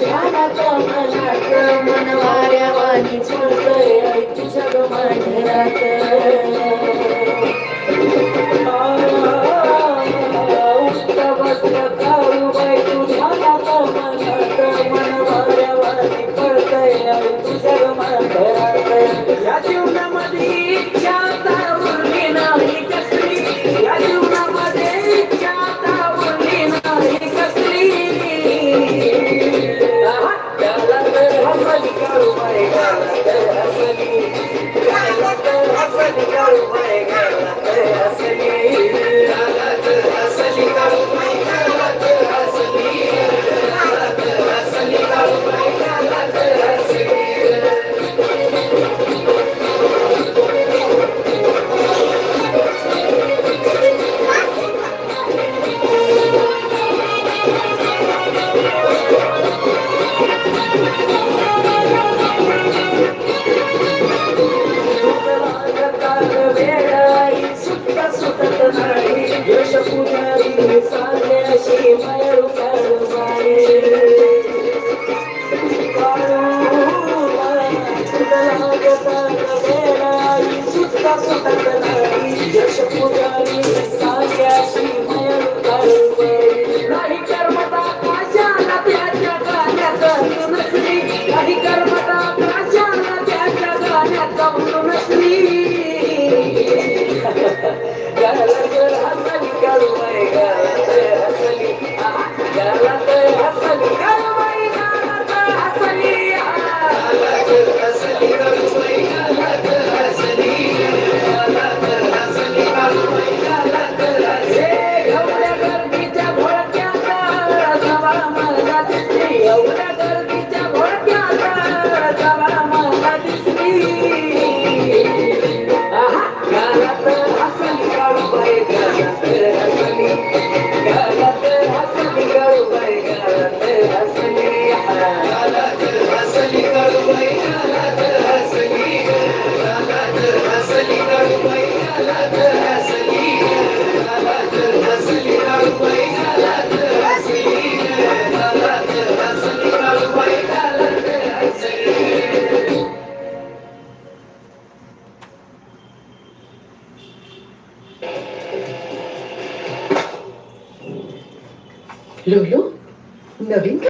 ध्यानाचा मनवाऱ्या वाणी झुलतय तुझ्या मांढरात Thank you. सुटका Lulu, ¿no venga?